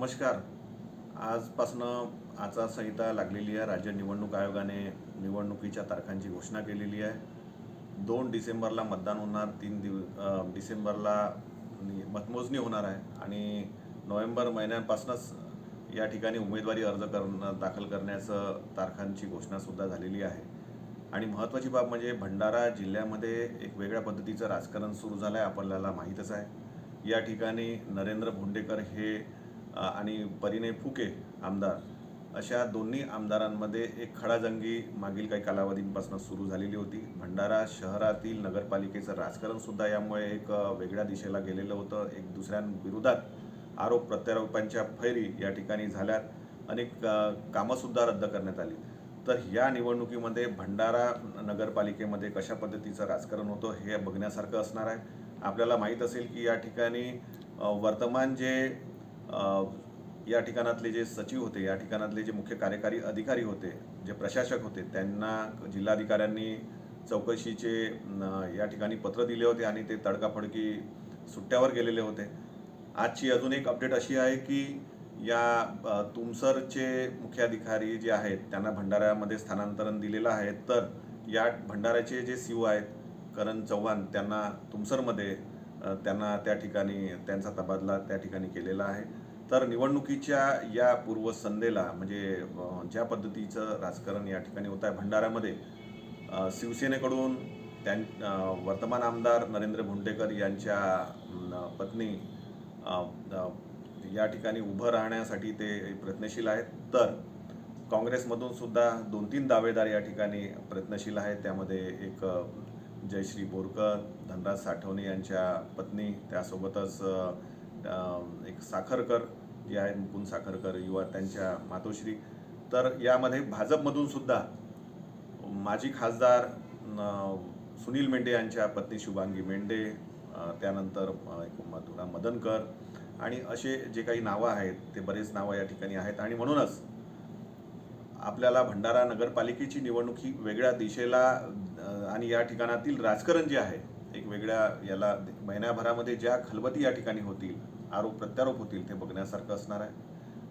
नमस्कार. आजपासनं आचारसंहिता लागलेली आहे. राज्य निवडणूक आयोगाने निवडणुकीच्या तारखांची घोषणा केलेली आहे. दोन डिसेंबरला मतदान होणार तीन दिव डिसेंबरला मतमोजणी होणार आहे आणि नोव्हेंबर महिन्यापासूनच या ठिकाणी उमेदवारी अर्ज करणं दाखल करण्याचं तारखांची घोषणासुद्धा झालेली आहे. आणि महत्त्वाची बाब म्हणजे भंडारा जिल्ह्यामध्ये एक वेगळ्या पद्धतीचं राजकारण सुरू झालं आहे आपल्याला माहीतच आहे. या ठिकाणी नरेंद्र भोंडेकर हे आणि परिणय फुके आमदार अशा दोन्ही आमदारांमध्ये एक खडाजंगी मागील काही कालावधींपासून सुरू झालेली होती. भंडारा शहरातील नगरपालिकेचं राजकारणसुद्धा यामुळे एक वेगळ्या दिशेला गेलेलं होतं. एक दुसऱ्यांविरोधात आरोप प्रत्यारोपांच्या फैरी या ठिकाणी झाल्यात. अनेक कामंसुद्धा रद्द करण्यात आली. तर या निवडणुकीमध्ये भंडारा नगरपालिकेमध्ये कशा पद्धतीचं राजकारण होतं हे बघण्यासारखं असणार आहे. आपल्याला माहीत असेल की या ठिकाणी वर्तमान जे या ठिकाणातले जे सचिव होते या ठिकाणातले जे मुख्य कार्यकारी अधिकारी होते जे प्रशासक होते त्यांना जिल्हाधिकाऱ्यांनी चौकशीचे या ठिकाणी पत्र दिले होते आणि ते तडकाफडकी सुट्ट्यावर गेलेले होते. आजची अजून एक अपडेट अशी आहे की या तुमसरचे मुख्याधिकारी जे आहेत त्यांना भंडाऱ्यामध्ये स्थानांतरण दिलेलं आहे. तर या भंडाऱ्याचे जे सी आहेत करण चव्हाण त्यांना तुमसरमध्ये त्यांना त्या ठिकाणी त्यांचा तबादला त्या ठिकाणी केलेला आहे. तर निवडणुकीच्या या पूर्वसंध्येला म्हणजे ज्या पद्धतीचं राजकारण या ठिकाणी होत आहे भंडाऱ्यामध्ये शिवसेनेकडून त्यां वर्तमान आमदार नरेंद्र भोंडेकर यांच्या पत्नी या ठिकाणी उभं राहण्यासाठी ते प्रयत्नशील आहेत. तर काँग्रेसमधून सुद्धा दोन तीन दावेदार या ठिकाणी प्रयत्नशील आहेत. त्यामध्ये एक जयश्री बोरकर धनराज साठवणे यांच्या पत्नी त्यासोबतच एक साखरकर जे आहेत मुकुंद साखरकर युवा त्यांच्या मातोश्री. तर यामध्ये भाजपमधून सुद्धा माजी खासदार सुनील मेंढे यांच्या पत्नी शुभांगी मेंढे त्यानंतर मधुरा मदनकर आणि असे जे काही नावं आहेत ते बरेच नावं या ठिकाणी आहेत. आणि म्हणूनच आपल्याला भंडारा नगरपालिकेची निवडणूक ही वेगळ्या दिशेला आणि या ठिकाणातील राजकारण जे आहे एक वेगळ्या याला महिन्याभरामध्ये ज्या खलबती या ठिकाणी होतील आरोप प्रत्यारोप होतील ते बघण्यासारखं असणार आहे.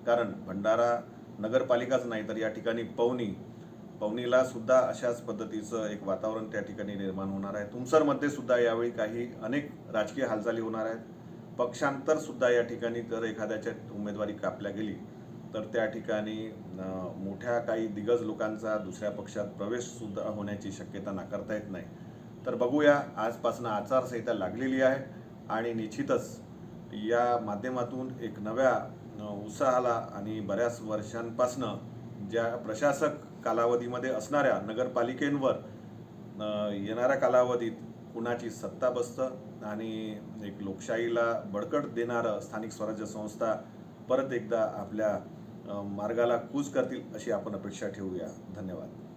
कारण भंडारा नगरपालिकाच नाही तर या ठिकाणी पवनी पवनीला सुद्धा अशाच पद्धतीचं एक वातावरण त्या ठिकाणी निर्माण होणार आहे. तुमसरमध्ये सुद्धा यावेळी काही अनेक राजकीय हालचाली होणार आहेत. पक्षांतर सुद्धा या ठिकाणी जर एखाद्याच्या उमेदवारी कापल्या गेली तर त्या ठिकाणी मोठ्या काही दिग्गज लोकांचा दुसऱ्या पक्षात प्रवेश सुद्धा होण्याची शक्यता नाकारता येत नाही. तर बघूया आजपासून आचारसंहिता लागलेली आहे आणि निश्चितच या माध्यमातून एक नव्या उत्साहाला आणि बऱ्याच वर्षांपासनं ज्या प्रशासक कालावधीमध्ये असणाऱ्या नगरपालिकेंवर येणाऱ्या कालावधीत कुणाची सत्ता बसतं आणि एक लोकशाहीला बळकट देणारं स्थानिक स्वराज्य संस्था परत एकदा आपल्या मार्गाला कूच करतील अशी आपण अपेक्षा ठेवूया. धन्यवाद.